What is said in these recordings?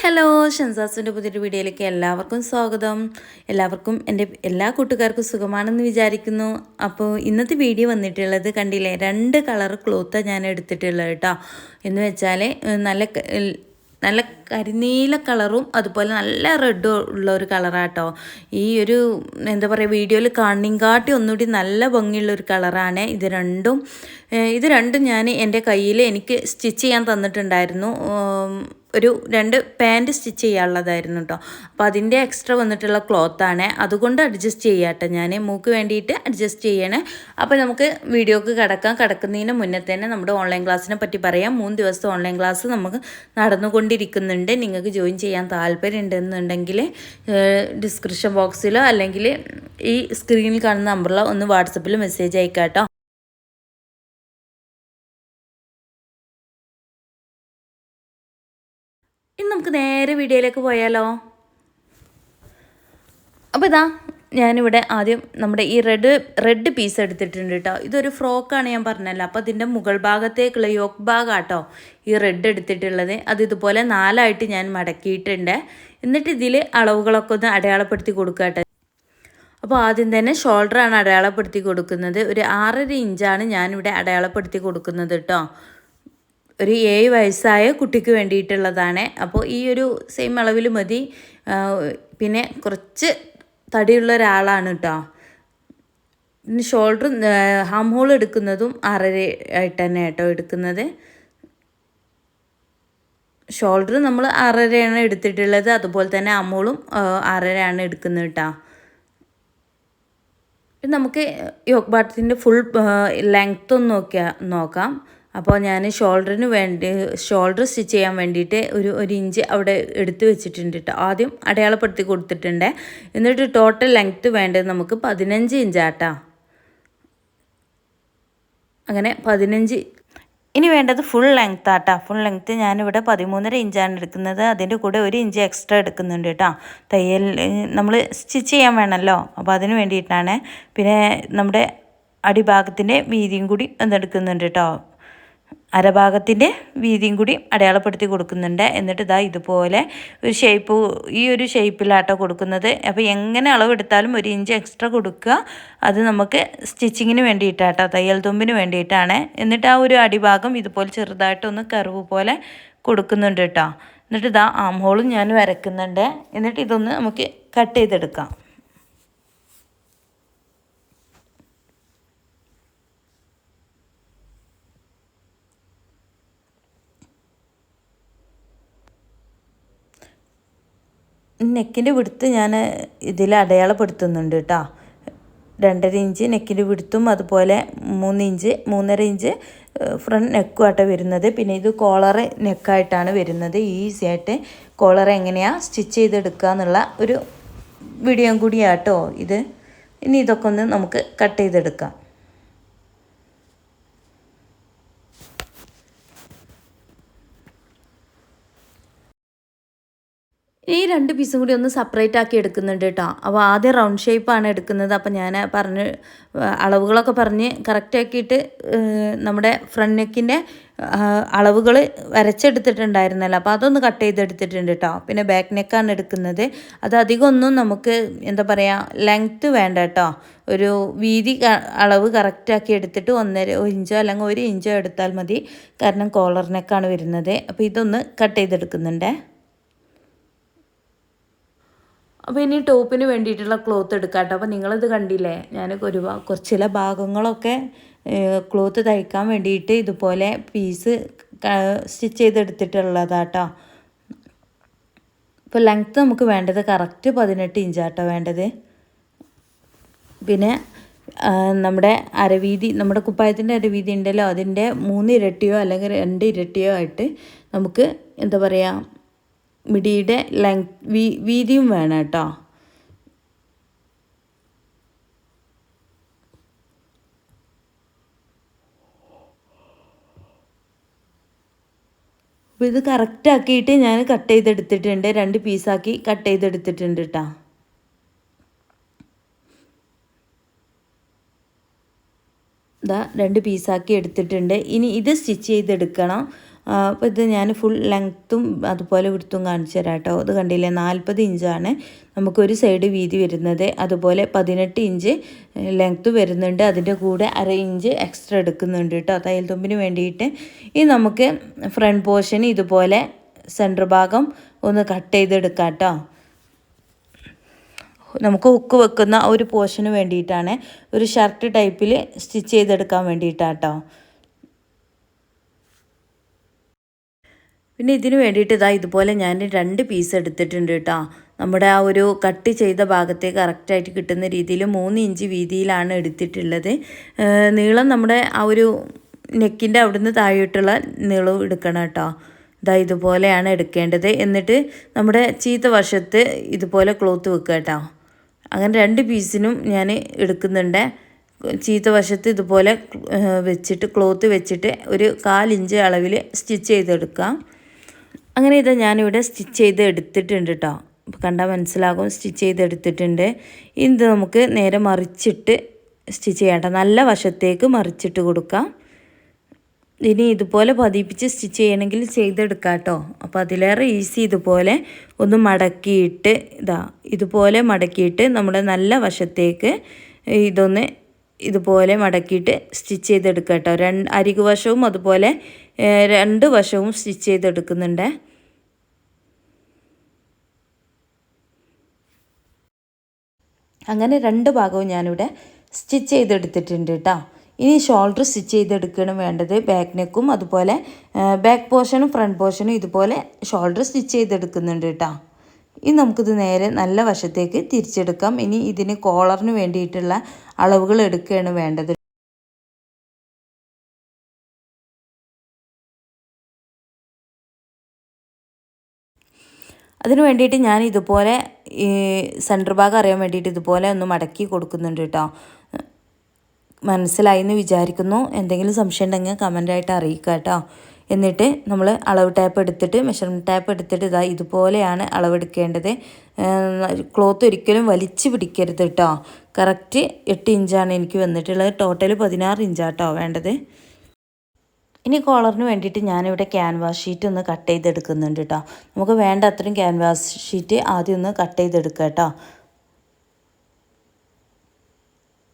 Hello ഷൻസാസിന്റെ പുതിയൊരു വീഡിയോയിലേക്ക് എല്ലാവർക്കും സ്വാഗതം. എല്ലാവർക്കും എന്റെ എല്ലാ കൂട്ടുകാർക്കും സുഖമാണെന്ന് വിചാരിക്കുന്നു. അപ്പോൾ ഇന്നത്തെ വീഡിയോ വന്നിട്ടുള്ളത് കണ്ടില്ലേ രണ്ട് കളർ ക്ലോത്ത് ഞാൻ എടുത്തിട്ടുള്ളത് കേട്ടോ എന്ന് വെച്ചാൽ നല്ല നല്ല കരിനീല കളറും അതുപോലെ നല്ല റെഡും ഉള്ള ഒരു കളറാട്ടോ ഈ ഒരു എന്താ പറയുക വീഡിയോയിൽ കാണിങ്കാട്ടി ഒന്നുകൂടി നല്ല ഭംഗിയുള്ള ഒരു കളറാണ് ഇത് രണ്ടും ഇത് രണ്ടും ഞാൻ എന്റെ കയ്യിൽ എനിക്ക് സ്റ്റിച്ച് ചെയ്യാൻ തന്നിട്ടുണ്ടായിരുന്നു. ഒരു രണ്ട് പാന്റ് സ്റ്റിച്ച് ചെയ്യാനുള്ളതായിരുന്നു കേട്ടോ അപ്പോൾ അതിന്റെ എക്സ്ട്രാ വന്നിട്ടുള്ള ക്ലോത്താണ് അതുകൊണ്ട് അഡ്ജസ്റ്റ് ചെയ്യാട്ടെ ഞാൻ. മൂക്ക് വേണ്ടിയിട്ട് അഡ്ജസ്റ്റ് ചെയ്യണേ. അപ്പോൾ നമുക്ക് വീഡിയോക്ക് കിടക്കാം. കിടക്കുന്നതിന് മുന്നേ തന്നെ നമ്മുടെ ഓൺലൈൻ ക്ലാസ്സിനെ പറ്റി പറയാം. മൂന്ന് ദിവസത്തെ ഓൺലൈൻ ക്ലാസ് നമുക്ക് നടന്നുകൊണ്ടിരിക്കുന്നുണ്ട്. നിങ്ങൾക്ക് ജോയിൻ ചെയ്യാൻ താല്പര്യം ഉണ്ടെന്നുണ്ടെങ്കിൽ ഡിസ്ക്രിപ്ഷൻ ബോക്സിലോ അല്ലെങ്കിൽ ഈ സ്ക്രീനിൽ കാണുന്ന നമ്പറിലോ ഒന്ന് വാട്സപ്പിൽ മെസ്സേജ് അയക്കാട്ടോ. കേട്ടോ ഇനി നമുക്ക് നേരെ വീഡിയോയിലേക്ക് പോയാലോ? അപ്പോൾ ഇതാ ഞാനിവിടെ ആദ്യം നമ്മുടെ ഈ റെഡ് റെഡ് പീസ് എടുത്തിട്ടുണ്ട് കേട്ടോ. ഇതൊരു ഫ്രോക്കാണ് ഞാൻ പറഞ്ഞല്ലോ. അപ്പോൾ അതിന്റെ മുകൾ ഭാഗത്തേക്കുള്ള യോക്ക് ഭാഗമാട്ടോ ഈ റെഡ് എടുത്തിട്ടുള്ളത്. അത് ഇതുപോലെ നാലായിട്ട് ഞാൻ മടക്കിയിട്ടുണ്ട്. എന്നിട്ട് ഇതിൽ അളവുകളൊക്കെ ഒന്ന് അടയാളപ്പെടുത്തി കൊടുക്കുക അപ്പോൾ ആദ്യം തന്നെ ഷോൾഡറാണ് അടയാളപ്പെടുത്തി കൊടുക്കുന്നത്. ഒരു ആറര ഇഞ്ചാണ് ഞാനിവിടെ അടയാളപ്പെടുത്തി കൊടുക്കുന്നത് കേട്ടോ. ഒരു ഏഴ് വയസ്സായ കുട്ടിക്ക് വേണ്ടിയിട്ടുള്ളതാണ്. അപ്പോൾ ഈ ഒരു സെയിം അളവിൽ മതി. പിന്നെ കുറച്ച് തടിയുള്ള ഒരാളാണ് കേട്ടോ പിന്നെ ഷോൾഡർ ഹാം ഹോൾ എടുക്കുന്നതും അറര ആയിട്ട് തന്നെ കേട്ടോ എടുക്കുന്നത്. ഷോൾഡർ നമ്മൾ അറരയാണ് എടുത്തിട്ടുള്ളത്. അതുപോലെ തന്നെ അമോളും അറരയാണ് എടുക്കുന്നത് കേട്ടോ നമുക്ക് യോഗ് ബാട്ടിന്റെ ഫുൾ ലെങ്ത് ഒന്ന് നോക്കിയാൽ നോക്കാം. അപ്പോൾ ഞാൻ ഷോൾഡറിന് വേണ്ടി ഷോൾഡർ സ്റ്റിച്ച് ചെയ്യാൻ വേണ്ടിയിട്ട് ഒരു ഒരു ഇഞ്ച് അവിടെ എടുത്ത് വെച്ചിട്ടുണ്ട് കേട്ടോ ആദ്യം അടയാളപ്പെടുത്തി കൊടുത്തിട്ടുണ്ട്. എന്നിട്ട് ടോട്ടൽ ലെങ്ത്ത് വേണ്ടത് നമുക്ക് പതിനഞ്ച് ഇഞ്ചാട്ടാ അങ്ങനെ പതിനഞ്ച്. ഇനി വേണ്ടത് ഫുൾ ലെങ്ത് ആട്ടാ. ഫുൾ ലെങ്ത്ത് ഞാനിവിടെ പതിമൂന്നര ഇഞ്ചാണ് എടുക്കുന്നത്. അതിന്റെ കൂടെ ഒരു ഇഞ്ച് എക്സ്ട്രാ എടുക്കുന്നുണ്ട് കേട്ടോ തയ്യൽ നമ്മൾ സ്റ്റിച്ച് ചെയ്യാൻ വേണമല്ലോ അപ്പോൾ അതിന് വേണ്ടിയിട്ടാണ്. പിന്നെ നമ്മുടെ അടിഭാഗത്തിന്റെ വീതിയും കൂടി ഒന്നെടുക്കുന്നുണ്ട് കേട്ടോ അരഭാഗത്തിന്റെ വീതിയും കൂടി അടയാളപ്പെടുത്തി കൊടുക്കുന്നുണ്ട്. എന്നിട്ട് ഇതാ ഇതുപോലെ ഒരു ഷേപ്പ് ഈ ഒരു ഷേപ്പിലാട്ടോ കൊടുക്കുന്നത്. അപ്പോൾ എങ്ങനെ അളവെടുത്താലും ഒരു ഇഞ്ച് എക്സ്ട്രാ കൊടുക്കുക. അത് നമുക്ക് സ്റ്റിച്ചിങ്ങിന് വേണ്ടിയിട്ടാട്ടോ തയ്യൽ തുമ്പിന് വേണ്ടിയിട്ടാണ്. എന്നിട്ട് ആ ഒരു അടിഭാഗം ഇതുപോലെ ചെറുതായിട്ടൊന്ന് കർവ് പോലെ കൊടുക്കുന്നുണ്ട് കേട്ടോ എന്നിട്ട് ഇതാ ആം ഹോളും ഞാൻ വരയ്ക്കുന്നുണ്ട്. എന്നിട്ട് ഇതൊന്ന് നമുക്ക് കട്ട് ചെയ്തെടുക്കാം. നെക്കിന്റെ വിടുത്ത് ഞാൻ ഇതിൽ അടയാളപ്പെടുത്തുന്നുണ്ട് കേട്ടോ. രണ്ടര ഇഞ്ച് നെക്കിന്റെ വിടുത്തും അതുപോലെ മൂന്ന് ഇഞ്ച് മൂന്നര ഇഞ്ച് ഫ്രണ്ട് നെക്കുമായിട്ട് വരുന്നത്. പിന്നെ ഇത് കോളർ നെക്കായിട്ടാണ് വരുന്നത്. ഈസി ആയിട്ട് കോളർ എങ്ങനെയാണ് സ്റ്റിച്ച് ചെയ്തെടുക്കുക എന്നുള്ള ഒരു വീഡിയോ കൂടിയാട്ടോ ഇത്. ഇനി ഇതൊക്കെ ഒന്ന് നമുക്ക് കട്ട് ചെയ്തെടുക്കാം. ഈ രണ്ട് പീസും കൂടി ഒന്ന് സെപ്പറേറ്റ് ആക്കി എടുക്കുന്നുണ്ട് കേട്ടോ അപ്പോൾ ആദ്യം റൗണ്ട് ഷേപ്പാണ് എടുക്കുന്നത്. അപ്പോൾ ഞാൻ പറഞ്ഞ് അളവുകളൊക്കെ പറഞ്ഞ് കറക്റ്റ് ആക്കിയിട്ട് നമ്മുടെ ഫ്രണ്ട് നെക്കിന്റെ അളവുകൾ വരച്ചെടുത്തിട്ടുണ്ടായിരുന്നല്ലോ. അപ്പോൾ അതൊന്ന് കട്ട് ചെയ്തെടുത്തിട്ടുണ്ട് കേട്ടോ പിന്നെ ബാക്ക് നെക്കാണ് എടുക്കുന്നത്. അത് അധികം ഒന്നും നമുക്ക് എന്താ പറയുക ലെങ്ത്ത് വേണ്ട കേട്ടോ ഒരു വീതി അളവ് കറക്റ്റാക്കി എടുത്തിട്ട് ഒന്നര ഇഞ്ചോ അല്ലെങ്കിൽ ഒരു ഇഞ്ചോ എടുത്താൽ മതി. കാരണം കോളർ നെക്കാണ് വരുന്നത്. അപ്പോൾ ഇതൊന്ന് കട്ട് ചെയ്തെടുക്കുന്നുണ്ടേ. അപ്പോൾ ഇനി ടോപ്പിന് വേണ്ടിയിട്ടുള്ള ക്ലോത്ത് എടുക്കാം കേട്ടോ അപ്പോൾ നിങ്ങളിത് കണ്ടില്ലേ? ഞാൻ ഒരു ഭാ- കുറച്ച് ചില ഭാഗങ്ങളൊക്കെ ക്ലോത്ത് തയ്ക്കാൻ വേണ്ടിയിട്ട് ഇതുപോലെ പീസ് സ്റ്റിച്ച് ചെയ്തെടുത്തിട്ടുള്ളതാട്ടോ. ഇപ്പോൾ ലെങ്ത്ത് നമുക്ക് വേണ്ടത് കറക്റ്റ് പതിനെട്ട് ഇഞ്ചാട്ടോ വേണ്ടത്. പിന്നെ നമ്മുടെ അരവീതി നമ്മുടെ കുപ്പായത്തിന്റെ അരവീതി ഉണ്ടല്ലോ അതിന്റെ മൂന്ന് ഇരട്ടിയോ അല്ലെങ്കിൽ രണ്ട് ഇരട്ടിയോ ആയിട്ട് നമുക്ക് എന്താ പറയുക മിടിയുടെ ലെങ് വീതിയും വേണം കേട്ടോ. അപ്പോൾ ഇത് കറക്റ്റ് ആക്കിയിട്ട് ഞാൻ കട്ട് ചെയ്തെടുത്തിട്ടുണ്ട്. രണ്ട് പീസാക്കി കട്ട് ചെയ്തെടുത്തിട്ടുണ്ട് കേട്ടോ ഇതാ രണ്ട് പീസാക്കി എടുത്തിട്ടുണ്ട്. ഇനി ഇത് സ്റ്റിച്ച് ചെയ്തെടുക്കണം. അപ്പോൾ ഇത് ഞാൻ ഫുൾ ലെങ്ത്തും അതുപോലെ വിടുത്തും കാണിച്ചു തരാം കേട്ടോ ഇത് കണ്ടില്ലേ നാൽപ്പത് ഇഞ്ചാണ് നമുക്കൊരു സൈഡ് വീതി വരുന്നത്. അതുപോലെ പതിനെട്ട് ഇഞ്ച് ലെങ്ത്ത് വരുന്നുണ്ട്. അതിന്റെ കൂടെ അര ഇഞ്ച് എക്സ്ട്രാ എടുക്കുന്നുണ്ട് കേട്ടോ തയ്യൽ തുമ്പിന് വേണ്ടിയിട്ട്. ഈ നമുക്ക് ഫ്രണ്ട് പോർഷൻ ഇതുപോലെ സെന്റർ ഭാഗം ഒന്ന് കട്ട് ചെയ്തെടുക്കാം കേട്ടോ നമുക്ക് ഹുക്ക് വെക്കുന്ന ഒരു പോർഷന് വേണ്ടിയിട്ടാണ്. ഒരു ഷർട്ട് ടൈപ്പിൽ സ്റ്റിച്ച് ചെയ്തെടുക്കാൻ വേണ്ടിയിട്ടാട്ടോ പിന്നെ ഇതിന് വേണ്ടിയിട്ട് ഇതാ ഇതുപോലെ ഞാൻ രണ്ട് പീസ് എടുത്തിട്ടുണ്ട് കേട്ടോ. നമ്മുടെ ആ ഒരു കട്ട് ചെയ്ത ഭാഗത്തെ കറക്റ്റായിട്ട് കിട്ടുന്ന രീതിയിൽ മൂന്ന് ഇഞ്ച് വീതിയിലാണ് എടുത്തിട്ടുള്ളത്. നീളം നമ്മുടെ ആ ഒരു നെക്കിന്റെ അവിടുന്ന് താഴോട്ടുള്ള നീളവും എടുക്കണം കേട്ടോ. ഇതാ ഇതുപോലെയാണ് എടുക്കേണ്ടത്. എന്നിട്ട് നമ്മുടെ ചീത്ത വശത്ത് ഇതുപോലെ ക്ലോത്ത് വെക്കുക കേട്ടോ. അങ്ങനെ രണ്ട് പീസിനും ഞാൻ എടുക്കുന്നുണ്ട്. ചീത്ത വശത്ത് ഇതുപോലെ വെച്ചിട്ട് ക്ലോത്ത് വെച്ചിട്ട് ഒരു കാലിഞ്ച് അളവിൽ സ്റ്റിച്ച് ചെയ്തെടുക്കാം. അങ്ങനെ ഇത് ഞാനിവിടെ സ്റ്റിച്ച് ചെയ്ത് എടുത്തിട്ടുണ്ട് കേട്ടോ കണ്ടാൽ മനസ്സിലാകും സ്റ്റിച്ച് ചെയ്ത് എടുത്തിട്ടുണ്ട്. ഇത് നമുക്ക് നേരെ മറിച്ചിട്ട് സ്റ്റിച്ച് ചെയ്യണ്ട നല്ല വശത്തേക്ക് മറിച്ചിട്ട് കൊടുക്കാം. ഇനി ഇതുപോലെ പതിപ്പിച്ച് സ്റ്റിച്ച് ചെയ്യണമെങ്കിൽ ചെയ്തെടുക്കാം കേട്ടോ അപ്പോൾ അതിലേറെ ഈസി ഇതുപോലെ ഒന്ന് മടക്കിയിട്ട് ഇതാ ഇതുപോലെ മടക്കിയിട്ട് നമ്മുടെ നല്ല വശത്തേക്ക് ഇതൊന്ന് ഇതുപോലെ മടക്കിയിട്ട് സ്റ്റിച്ച് ചെയ്തെടുക്കുക കേട്ടോ രണ്ട് അരികുവശവും അതുപോലെ രണ്ട് വശവും സ്റ്റിച്ച് ചെയ്തെടുക്കുന്നുണ്ട്. അങ്ങനെ രണ്ട് ഭാഗവും ഞാനിവിടെ സ്റ്റിച്ച് ചെയ്തെടുത്തിട്ടുണ്ട് കേട്ടോ. ഇനി ഷോൾഡർ സ്റ്റിച്ച് ചെയ്തെടുക്കണം വേണ്ടത്. ബാക്ക് നെക്കും അതുപോലെ ബാക്ക് പോർഷനും ഫ്രണ്ട് പോർഷനും ഇതുപോലെ ഷോൾഡർ സ്റ്റിച്ച് ചെയ്തെടുക്കുന്നുണ്ട് കേട്ടോ. ഇനി നമുക്കിത് നേരെ നല്ല വശത്തേക്ക് തിരിച്ചെടുക്കാം. ഇനി ഇതിന് കോളറിന് വേണ്ടിയിട്ടുള്ള അളവുകൾ എടുക്കുകയാണ് വേണ്ടത്. അതിനു വേണ്ടിയിട്ട് ഞാൻ ഇതുപോലെ ഈ സെന്റർ ഭാഗം അറിയാൻ വേണ്ടിയിട്ട് ഇതുപോലെ ഒന്ന് മടക്കി കൊടുക്കുന്നുണ്ട് കേട്ടോ. മനസ്സിലായി എന്ന് വിചാരിക്കുന്നു. എന്തെങ്കിലും സംശയം ഉണ്ടെങ്കിൽ കമന്റായിട്ട് അറിയിക്കുക കേട്ടോ. എന്നിട്ട് നമ്മൾ അളവ് ടാപ്പ് എടുത്തിട്ട് മെഷർമെന്റ് ടാപ്പ് എടുത്തിട്ട് ഇതാ ഇതുപോലെയാണ് അളവെടുക്കേണ്ടത്. ക്ലോത്ത് ഒരിക്കലും വലിച്ചു പിടിക്കരുത് കേട്ടോ. കറക്റ്റ് എട്ട് ഇഞ്ചാണ് എനിക്ക് വന്നിട്ടുള്ളത്. ടോട്ടൽ പതിനാറ് ഇഞ്ചാട്ടോ വേണ്ടത്. ഇനി കോളറിന് വേണ്ടിയിട്ട് ഞാനിവിടെ ക്യാൻവാസ് ഷീറ്റ് ഒന്ന് കട്ട് ചെയ്തെടുക്കുന്നുണ്ട് കേട്ടോ നമുക്ക് വേണ്ട അത്രയും ക്യാൻവാസ് ഷീറ്റ് ആദ്യം ഒന്ന് കട്ട് ചെയ്തെടുക്കുക കേട്ടോ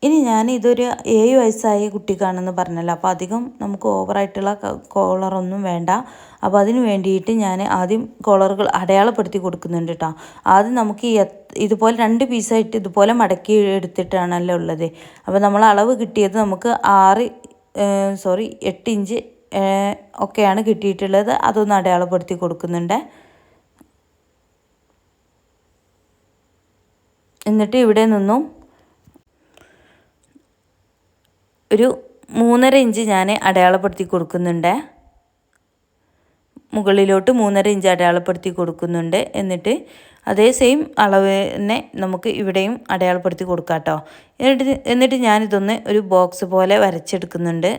ഇനി ഞാൻ ഇതൊരു ഏഴ് വയസ്സായ കുട്ടിക്കാണെന്ന് പറഞ്ഞല്ലോ. അപ്പോൾ അധികം നമുക്ക് ഓവറായിട്ടുള്ള കോളറൊന്നും വേണ്ട. അപ്പോൾ അതിന് വേണ്ടിയിട്ട് ഞാൻ ആദ്യം കോളറുകൾ അടയാളപ്പെടുത്തി കൊടുക്കുന്നുണ്ട് കേട്ടോ ആദ്യം നമുക്ക് ഈ ഇതുപോലെ രണ്ട് പീസായിട്ട് ഇതുപോലെ മടക്കി എടുത്തിട്ടാണല്ലോ ഉള്ളത്. അപ്പോൾ നമ്മൾ അളവ് കിട്ടിയത് നമുക്ക് ആറ് സോറി എട്ട് ഇഞ്ച് ഒക്കെയാണ് കിട്ടിയിട്ടുള്ളത്. അതൊന്ന് അടയാളപ്പെടുത്തി കൊടുക്കുന്നുണ്ട്. എന്നിട്ട് ഇവിടെ നിന്നും ഒരു മൂന്നര ഇഞ്ച് ഞാൻ അടയാളപ്പെടുത്തി കൊടുക്കുന്നുണ്ട്. മുകളിലോട്ട് മൂന്നര ഇഞ്ച് അടയാളപ്പെടുത്തി കൊടുക്കുന്നുണ്ട്. എന്നിട്ട് അതേ സെയിം അളവ് തന്നെ നമുക്ക് ഇവിടെയും അടയാളപ്പെടുത്തി കൊടുക്കാം കേട്ടോ എന്നിട്ട് എന്നിട്ട് ഞാനിതൊന്ന് ഒരു ബോക്സ് പോലെ വരച്ചെടുക്കുന്നുണ്ട്.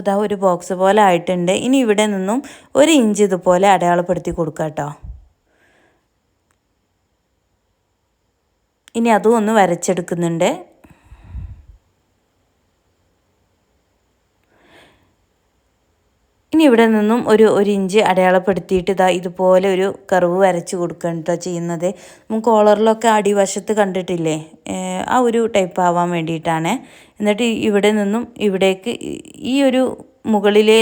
ഇതാ ഒരു ബോക്സ് പോലെ ആയിട്ടുണ്ട്. ഇനി ഇവിടെ നിന്നും ഒരു ഇഞ്ച് ഇതുപോലെ അടയാളപ്പെടുത്തി കൊടുക്കുക കേട്ടോ. ഇനി അതും ഒന്ന് വരച്ചെടുക്കുന്നുണ്ട്. ഇനി ഇവിടെ നിന്നും ഒരു ഒരു ഇഞ്ച് അടയാളപ്പെടുത്തിയിട്ട് ഇതാ ഇതുപോലെ ഒരു കർവ് വരച്ച് കൊടുക്കുക ചെയ്യുന്നത്. നമുക്ക് കോളറിലൊക്കെ അടിവശത്ത് കണ്ടിട്ടില്ലേ? ആ ഒരു ടൈപ്പ് ആവാൻ വേണ്ടിയിട്ടാണ്. എന്നിട്ട് ഇവിടെ നിന്നും ഇവിടേക്ക് ഈ ഒരു മുകളിലെ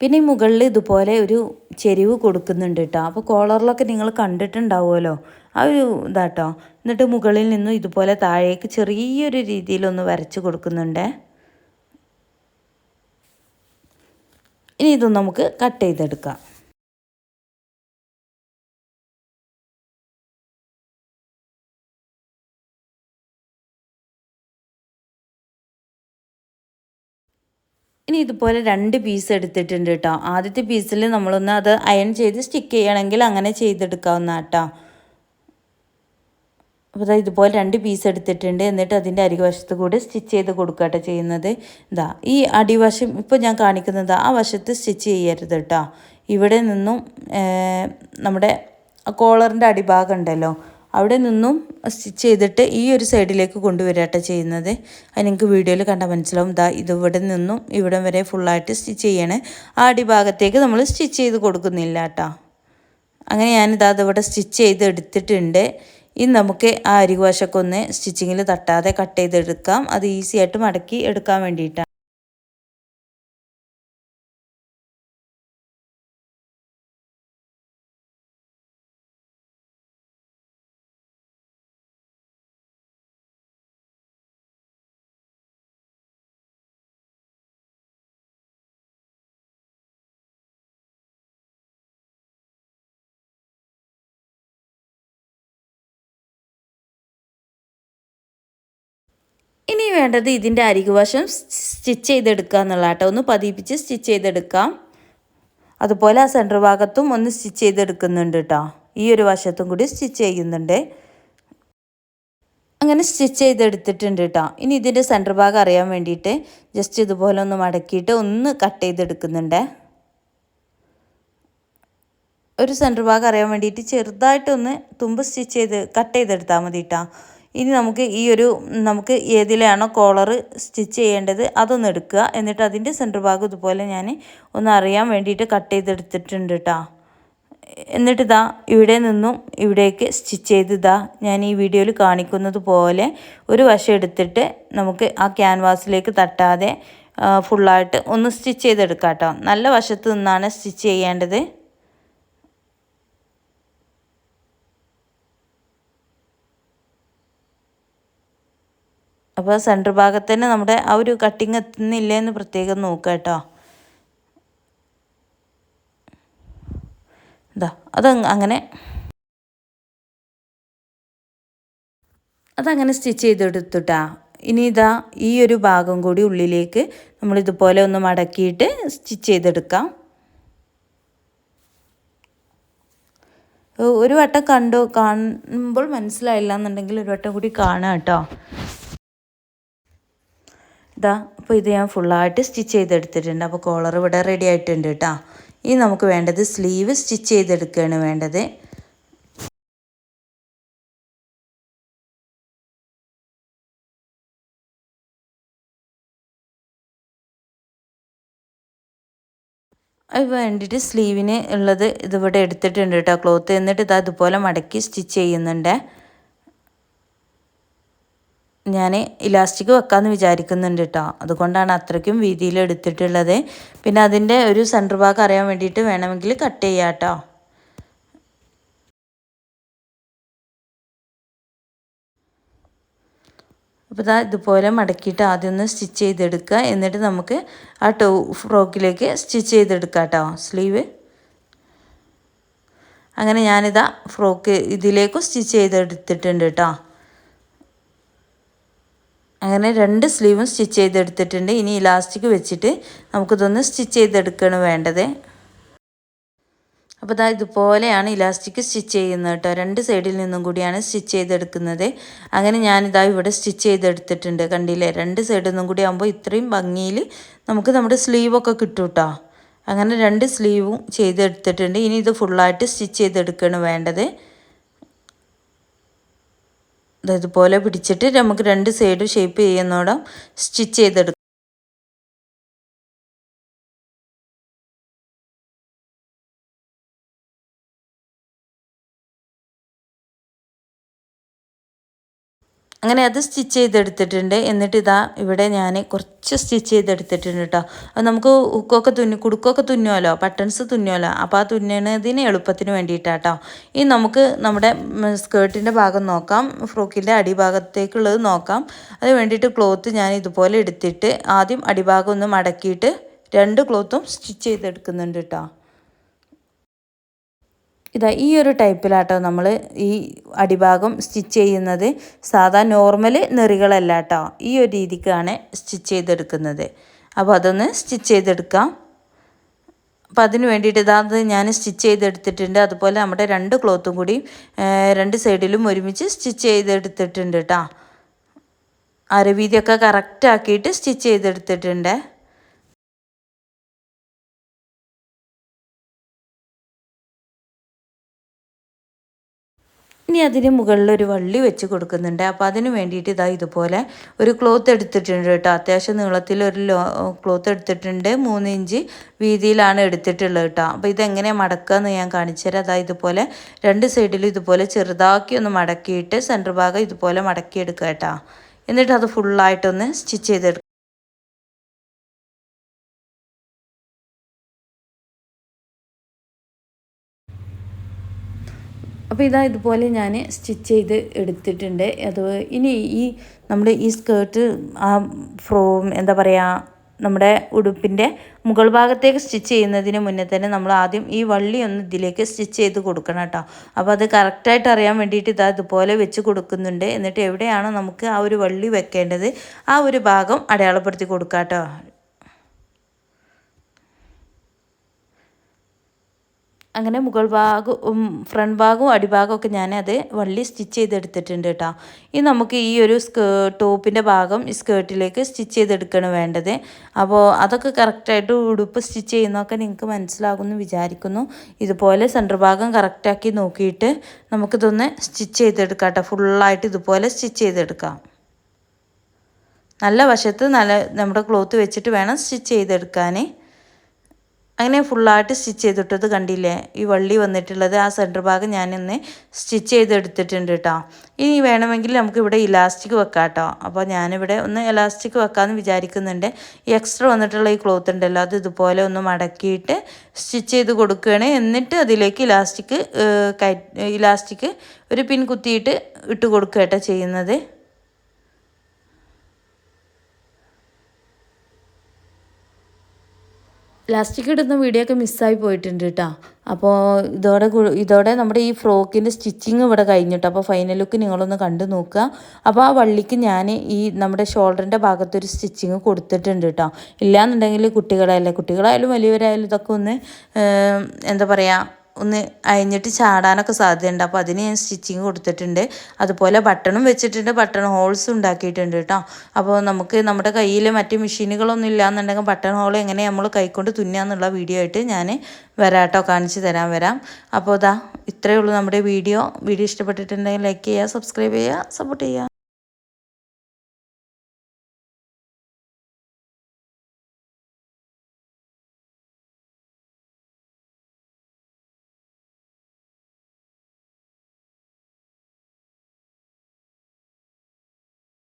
പിന്നെ മുകളിൽ ഇതുപോലെ ഒരു ചെരിവ് കൊടുക്കുന്നുണ്ട് കേട്ടോ അപ്പോൾ കോളറിലൊക്കെ നിങ്ങൾ കണ്ടിട്ടുണ്ടാവുമല്ലോ? ആ ഒരു ഇതാട്ടോ എന്നിട്ട് മുകളിൽ നിന്നും ഇതുപോലെ താഴേക്ക് ചെറിയൊരു രീതിയിലൊന്ന് വരച്ച് കൊടുക്കുന്നുണ്ട്. ഇനി ഇത് നമുക്ക് കട്ട് ചെയ്തെടുക്കാം. ഇനി ഇതുപോലെ രണ്ട് പീസ് എടുത്തിട്ടുണ്ട് കേട്ടോ ആദ്യത്തെ പീസിൽ നമ്മളൊന്ന് അത് അയൺ ചെയ്ത് സ്റ്റിക്ക് ചെയ്യണമെങ്കിൽ അങ്ങനെ ചെയ്തെടുക്കാവുന്ന കേട്ടോ അപ്പോൾ ഇതുപോലെ രണ്ട് പീസ് എടുത്തിട്ടുണ്ട്. എന്നിട്ട് അതിന്റെ അരിവശത്ത് കൂടെ സ്റ്റിച്ച് ചെയ്ത് കൊടുക്കട്ടെ ചെയ്യുന്നത്. ഇതാ ഈ അടിവശം ഇപ്പോൾ ഞാൻ കാണിക്കുന്നത് ആ വശത്ത് സ്റ്റിച്ച് ചെയ്യരുത് കേട്ടോ ഇവിടെ നിന്നും നമ്മുടെ കോളറിന്റെ അടിഭാഗം ഉണ്ടല്ലോ അവിടെ നിന്നും സ്റ്റിച്ച് ചെയ്തിട്ട് ഈ ഒരു സൈഡിലേക്ക് കൊണ്ടുവരട്ടെ ചെയ്യുന്നത്. അത് നിങ്ങൾക്ക് വീഡിയോയിൽ കണ്ടാൽ മനസ്സിലാവും. ഇതാ ഇതിവിടെ നിന്നും ഇവിടം വരെ ഫുള്ളായിട്ട് സ്റ്റിച്ച് ചെയ്യണേ. ആ അടിഭാഗത്തേക്ക് നമ്മൾ സ്റ്റിച്ച് ചെയ്ത് കൊടുക്കുന്നില്ല കേട്ടോ അങ്ങനെ ഞാനിതാ അതിവിടെ സ്റ്റിച്ച് ചെയ്ത് എടുത്തിട്ടുണ്ട്. ഇനി നമുക്ക് ആ അരികുവശക്കൊന്ന് സ്റ്റിച്ചിങ്ങിൽ തട്ടാതെ കട്ട് ചെയ്തെടുക്കാം. അത് ഈസി ആയിട്ട് മടക്കി എടുക്കാൻ വേണ്ടിയിട്ടാണ്. ഇനി വേണ്ടത് ഇതിന്റെ അരികുവശം സ്റ്റിച്ച് ചെയ്തെടുക്കുക എന്നുള്ള കേട്ടോ. ഒന്ന് പതിപ്പിച്ച് സ്റ്റിച്ച് ചെയ്തെടുക്കാം. അതുപോലെ ആ സെന്റർ ഭാഗത്തും ഒന്ന് സ്റ്റിച്ച് ചെയ്തെടുക്കുന്നുണ്ട് കേട്ടോ. ഈ ഒരു വശത്തും കൂടി സ്റ്റിച്ച് ചെയ്യുന്നുണ്ട്. അങ്ങനെ സ്റ്റിച്ച് ചെയ്തെടുത്തിട്ടുണ്ട് കേട്ടോ. ഇനി ഇതിന്റെ സെന്റർ ഭാഗം അറിയാൻ വേണ്ടിയിട്ട് ജസ്റ്റ് ഇതുപോലെ ഒന്ന് മടക്കിയിട്ട് ഒന്ന് കട്ട് ചെയ്തെടുക്കുന്നുണ്ട്. ഒരു സെന്റർ ഭാഗം അറിയാൻ വേണ്ടിയിട്ട് ചെറുതായിട്ടൊന്ന് തുമ്പ് സ്റ്റിച്ച് ചെയ്ത് കട്ട് ചെയ്തെടുത്താൽ മതി കേട്ടോ. ഇനി നമുക്ക് ഈ ഒരു നമുക്ക് ഏതിലാണോ കോളർ സ്റ്റിച്ച് ചെയ്യേണ്ടത് അതൊന്ന് എടുക്കുക. എന്നിട്ട് അതിന്റെ സെന്റർ ഭാഗം ഇതുപോലെ ഞാൻ ഒന്ന് അറിയാൻ വേണ്ടിയിട്ട് കട്ട് ചെയ്തെടുത്തിട്ടുണ്ട് കേട്ടോ എന്നിട്ട് ഇതാ ഇവിടെ നിന്നും ഇവിടേക്ക് സ്റ്റിച്ച് ചെയ്ത് ഇതാ ഞാൻ ഈ വീഡിയോയിൽ കാണിക്കുന്നത് പോലെ ഒരു വശം എടുത്തിട്ട് നമുക്ക് ആ ക്യാൻവാസിലേക്ക് തട്ടാതെ ഫുള്ളായിട്ട് ഒന്ന് സ്റ്റിച്ച് ചെയ്തെടുക്കാം കേട്ടോ നല്ല വശത്ത് നിന്നാണ് സ്റ്റിച്ച് ചെയ്യേണ്ടത്. അപ്പോൾ സെന്റർ ഭാഗത്ത് തന്നെ നമ്മുടെ ആ ഒരു കട്ടിങ് എത്തുന്നില്ല എന്ന് പ്രത്യേകം നോക്കുക കേട്ടോ. ഇതാ അത് അങ്ങനെ. അതങ്ങനെ സ്റ്റിച്ച് ചെയ്തെടുത്തുട്ടാ. ഇനി ഇതാ ഈ ഒരു ഭാഗം കൂടി ഉള്ളിലേക്ക് നമ്മൾ ഇതുപോലെ ഒന്ന് മടക്കിയിട്ട് സ്റ്റിച്ച് ചെയ്തെടുക്കാം. ഒരു വട്ടം കണ്ടു കാണുമ്പോൾ മനസ്സിലായില്ല എന്നുണ്ടെങ്കിൽ ഒരു വട്ടം കൂടി കാണാം കേട്ടോ. ഇതാ അപ്പോൾ ഇത് ഞാൻ ഫുള്ളായിട്ട് സ്റ്റിച്ച് ചെയ്തെടുത്തിട്ടുണ്ട്. അപ്പോൾ കോളർ ഇവിടെ റെഡി ആയിട്ടുണ്ട് കേട്ടോ ഇനി നമുക്ക് വേണ്ടത് സ്ലീവ് സ്റ്റിച്ച് ചെയ്തെടുക്കുകയാണ് വേണ്ടത്. അത് വേണ്ടിയിട്ട് സ്ലീവിന് ഉള്ളത് ഇതിവിടെ എടുത്തിട്ടുണ്ട് കേട്ടോ ക്ലോത്ത് എന്നിട്ട് ഇത് അതുപോലെ മടക്കി സ്റ്റിച്ച് ചെയ്യുന്നുണ്ട്. ഞാൻ ഇലാസ്റ്റിക് വെക്കാമെന്ന് വിചാരിക്കുന്നുണ്ട് കേട്ടോ അതുകൊണ്ടാണ് അത്രയ്ക്കും വീതിയിൽ എടുത്തിട്ടുള്ളത്. പിന്നെ അതിന്റെ ഒരു സെന്റർ ഭാഗം അറിയാൻ വേണ്ടിയിട്ട് വേണമെങ്കിൽ കട്ട് ചെയ്യാം കേട്ടോ അപ്പോൾ ഇതാ ഇതുപോലെ മടക്കിയിട്ട് ആദ്യം ഒന്ന് സ്റ്റിച്ച് ചെയ്തെടുക്കുക. എന്നിട്ട് നമുക്ക് ആ ടോ ഫ്രോക്കിലേക്ക് സ്റ്റിച്ച് ചെയ്തെടുക്കാം കേട്ടോ സ്ലീവ്. അങ്ങനെ ഞാനിതാ ഫ്രോക്ക് ഇതിലേക്കും സ്റ്റിച്ച് ചെയ്തെടുത്തിട്ടുണ്ട് കേട്ടോ അങ്ങനെ രണ്ട് സ്ലീവും സ്റ്റിച്ച് ചെയ്തെടുത്തിട്ടുണ്ട്. ഇനി ഇലാസ്റ്റിക് വെച്ചിട്ട് നമുക്കിതൊന്ന് സ്റ്റിച്ച് ചെയ്തെടുക്കുകയാണ് വേണ്ടത്. അപ്പോൾ ഇതാ ഇതുപോലെയാണ് ഇലാസ്റ്റിക് സ്റ്റിച്ച് ചെയ്യുന്നത് കേട്ടോ. രണ്ട് സൈഡിൽ നിന്നും കൂടിയാണ് സ്റ്റിച്ച് ചെയ്തെടുക്കുന്നത്. അങ്ങനെ ഞാനിതാ ഇവിടെ സ്റ്റിച്ച് ചെയ്തെടുത്തിട്ടുണ്ട്. കണ്ടില്ലേ? രണ്ട് സൈഡിൽ നിന്നും കൂടി ആകുമ്പോൾ ഇത്രയും ഭംഗിയിൽ നമുക്ക് നമ്മുടെ സ്ലീവൊക്കെ കിട്ടും കേട്ടോ. അങ്ങനെ രണ്ട് സ്ലീവും ചെയ്തെടുത്തിട്ടുണ്ട്. ഇനി ഇത് ഫുള്ളായിട്ട് സ്റ്റിച്ച് ചെയ്തെടുക്കുകയാണ് വേണ്ടത്. ഇതുപോലെ പിടിച്ചിട്ട് നമുക്ക് രണ്ട് സൈഡ് ഷേപ്പ് ചെയ്യുന്നോടം സ്റ്റിച്ച് ചെയ്തെടുക്കാം. അങ്ങനെ അത് സ്റ്റിച്ച് ചെയ്തെടുത്തിട്ടുണ്ട്. എന്നിട്ട് ഇതാ ഇവിടെ ഞാൻ കുറച്ച് സ്റ്റിച്ച് ചെയ്തെടുത്തിട്ടുണ്ട് കേട്ടോ അത് നമുക്ക് ഉക്കൊക്കെ തുന്നി കുടുക്കൊക്കെ തുന്നുമല്ലോ ബട്ടൺസ് തുന്നുമല്ലോ അപ്പോൾ ആ തുന്നണതിന് എളുപ്പത്തിന് വേണ്ടിയിട്ടാട്ടോ ഇനി നമുക്ക് നമ്മുടെ സ്കേർട്ടിന്റെ ഭാഗം നോക്കാം. ഫ്രോക്കിന്റെ അടിഭാഗത്തേക്കുള്ളത് നോക്കാം. അത് വേണ്ടിയിട്ട് ക്ലോത്ത് ഞാൻ ഇതുപോലെ എടുത്തിട്ട് ആദ്യം അടിഭാഗം ഒന്ന് മടക്കിയിട്ട് രണ്ട് ക്ലോത്തും സ്റ്റിച്ച് ചെയ്തെടുക്കുന്നുണ്ട് കേട്ടോ ഇതാ ഈ ഒരു ടൈപ്പിലാട്ടോ നമ്മൾ ഈ അടിഭാഗം സ്റ്റിച്ച് ചെയ്യുന്നത്. സാധാ നോർമൽ നെറികളല്ല കേട്ടോ ഈ ഒരു രീതിക്കാണ് സ്റ്റിച്ച് ചെയ്തെടുക്കുന്നത്. അപ്പോൾ അതൊന്ന് സ്റ്റിച്ച് ചെയ്തെടുക്കാം. അപ്പം അതിന് വേണ്ടിയിട്ട് ഇതാത് ഞാൻ സ്റ്റിച്ച് ചെയ്തെടുത്തിട്ടുണ്ട്. അതുപോലെ നമ്മുടെ രണ്ട് ക്ലോത്തും കൂടി രണ്ട് സൈഡിലും ഒരുമിച്ച് സ്റ്റിച്ച് ചെയ്തെടുത്തിട്ടുണ്ട് കേട്ടോ അരവീതിയൊക്കെ കറക്റ്റ് ആക്കിയിട്ട് സ്റ്റിച്ച് ചെയ്തെടുത്തിട്ടുണ്ട്. ഇനി അതിന് മുകളിൽ ഒരു വള്ളി വെച്ച് കൊടുക്കുന്നുണ്ട്. അപ്പോൾ അതിന് വേണ്ടിയിട്ട് ഇതാ ഇതുപോലെ ഒരു ക്ലോത്ത് എടുത്തിട്ടുണ്ട് കേട്ടോ. അത്യാവശ്യം നീളത്തിൽ ഒരു ക്ലോത്ത് എടുത്തിട്ടുണ്ട്. മൂന്ന് ഇഞ്ച് വീതിയിലാണ് എടുത്തിട്ടുള്ളത് കേട്ടോ. അപ്പോൾ ഇതെങ്ങനെ മടക്കുക ഞാൻ കാണിച്ചു തരാം. അതാ ഇതുപോലെ രണ്ട് സൈഡിലും ഇതുപോലെ ചെറുതാക്കി ഒന്ന് മടക്കിയിട്ട് സെന്റർ ഭാഗം ഇതുപോലെ മടക്കിയെടുക്കുക കേട്ടോ. എന്നിട്ട് അത് ഫുള്ളായിട്ടൊന്ന് സ്റ്റിച്ച് ചെയ്തെടുക്കുക. അപ്പോൾ ഇതാ ഇതുപോലെ ഞാൻ സ്റ്റിച്ച് ചെയ്ത് എടുത്തിട്ടുണ്ട്. അത് ഇനി ഈ നമ്മുടെ ഈ സ്കേർട്ട് ആ ഫ്രോ എന്താ പറയുക നമ്മുടെ ഉടുപ്പിന്റെ മുകൾ ഭാഗത്തേക്ക് സ്റ്റിച്ച് ചെയ്യുന്നതിന് മുന്നേ തന്നെ നമ്മൾ ആദ്യം ഈ വള്ളി ഒന്ന് ഇതിലേക്ക് സ്റ്റിച്ച് ചെയ്ത് കൊടുക്കണം കേട്ടോ. അപ്പോൾ അത് കറക്റ്റായിട്ട് അറിയാൻ വേണ്ടിയിട്ട് ഇതാ ഇതുപോലെ വെച്ച് കൊടുക്കുന്നുണ്ട്. എന്നിട്ട് എവിടെയാണോ നമുക്ക് ആ ഒരു വള്ളി വെക്കേണ്ടത് ആ ഒരു ഭാഗം അടയാളപ്പെടുത്തി കൊടുക്കാം കേട്ടോ അങ്ങനെ മുകൾ ഭാഗവും ഫ്രണ്ട് ഭാഗവും അടിഭാഗമൊക്കെ ഞാനത് വള്ളി സ്റ്റിച്ച് ചെയ്തെടുത്തിട്ടുണ്ട് കേട്ടോ. ഇനി നമുക്ക് ഈ ഒരു സ്കേ ടോപ്പിന്റെ ഭാഗം സ്കേർട്ടിലേക്ക് സ്റ്റിച്ച് ചെയ്തെടുക്കണം വേണ്ടത്. അപ്പോൾ അതൊക്കെ കറക്റ്റായിട്ട് ഉടുപ്പ് സ്റ്റിച്ച് ചെയ്യുന്നതൊക്കെ നിങ്ങൾക്ക് മനസ്സിലാകുമെന്ന് വിചാരിക്കുന്നു. ഇതുപോലെ സെന്റർ ഭാഗം കറക്റ്റാക്കി നോക്കിയിട്ട് നമുക്കിതൊന്ന് സ്റ്റിച്ച് ചെയ്തെടുക്കാം കേട്ടോ. ഫുള്ളായിട്ട് ഇതുപോലെ സ്റ്റിച്ച് ചെയ്തെടുക്കാം. നല്ല വശത്ത് നല്ല നമ്മുടെ ക്ലോത്ത് വെച്ചിട്ട് വേണം സ്റ്റിച്ച് ചെയ്തെടുക്കാൻ അങ്ങനെ ഫുള്ളായിട്ട് സ്റ്റിച്ച് ചെയ്തിട്ടത് കണ്ടില്ലേ? ഈ വള്ളി വന്നിട്ടുള്ളത് ആ സെന്റർ ഭാഗം ഞാനിന്ന് സ്റ്റിച്ച് ചെയ്തെടുത്തിട്ടുണ്ട് കേട്ടോ ഇനി വേണമെങ്കിൽ നമുക്ക് ഇവിടെ ഇലാസ്റ്റിക് വെക്കാം കേട്ടോ അപ്പോൾ ഞാനിവിടെ ഒന്ന് ഇലാസ്റ്റിക് വെക്കാമെന്ന് വിചാരിക്കുന്നുണ്ട്. ഈ എക്സ്ട്രാ വന്നിട്ടുള്ള ഈ ക്ലോത്ത് ഉണ്ടല്ലോ അത് ഇതുപോലെ ഒന്ന് മടക്കിയിട്ട് സ്റ്റിച്ച് ചെയ്ത് കൊടുക്കുകയാണ്. എന്നിട്ട് അതിലേക്ക് ഇലാസ്റ്റിക് ഇലാസ്റ്റിക് ഒരു പിൻ കുത്തിയിട്ട് ഇട്ട് കൊടുക്കുക കേട്ടോ ചെയ്യുന്നത്. ലാസ്റ്റിക് ഇടുന്ന വീഡിയോ ഒക്കെ മിസ്സായി പോയിട്ടുണ്ട് കേട്ടോ അപ്പോൾ ഇതോടെ ഇതോടെ നമ്മുടെ ഈ ഫ്രോക്കിന്റെ സ്റ്റിച്ചിങ് ഇവിടെ കഴിഞ്ഞിട്ട് അപ്പോൾ ഫൈനൽ ലുക്ക് നിങ്ങളൊന്ന് കണ്ടു നോക്കുക. അപ്പോൾ ആ വള്ളിക്ക് ഞാൻ ഈ നമ്മുടെ ഷോൾഡറിന്റെ ഭാഗത്തൊരു സ്റ്റിച്ചിങ് കൊടുത്തിട്ടുണ്ട് കേട്ടോ ഇല്ലയെന്നുണ്ടെങ്കിൽ കുട്ടികളായാലും കുട്ടികളായാലും വലിയവരായാലും ഇതൊക്കെ ഒന്ന് എന്താ പറയുക ഒന്ന് അയഞ്ഞിട്ട് ചാടാനൊക്കെ സാധ്യതയുണ്ട്. അപ്പോൾ അതിന് ഞാൻ സ്റ്റിച്ചിങ് കൊടുത്തിട്ടുണ്ട്. അതുപോലെ ബട്ടണും വെച്ചിട്ടുണ്ട്. ബട്ടൺ ഹോൾസ് ഉണ്ടാക്കിയിട്ടുണ്ട് കേട്ടോ അപ്പോൾ നമുക്ക് നമ്മുടെ കയ്യിൽ മറ്റ് മെഷീനുകളൊന്നും ഇല്ലയെന്നുണ്ടെങ്കിൽ ബട്ടൺ ഹോൾ എങ്ങനെ നമ്മൾ കൈക്കൊണ്ട് തുന്നാന്നുള്ള വീഡിയോ ആയിട്ട് ഞാൻ വരാട്ടോ. കാണിച്ചു തരാൻ വരാം. അപ്പോൾ ഇതാ ഇത്രയേ ഉള്ളൂ നമ്മുടെ വീഡിയോ. വീഡിയോ ഇഷ്ടപ്പെട്ടിട്ടുണ്ടെങ്കിൽ ലൈക്ക് ചെയ്യുക സബ്സ്ക്രൈബ് ചെയ്യുക സപ്പോർട്ട് ചെയ്യുക.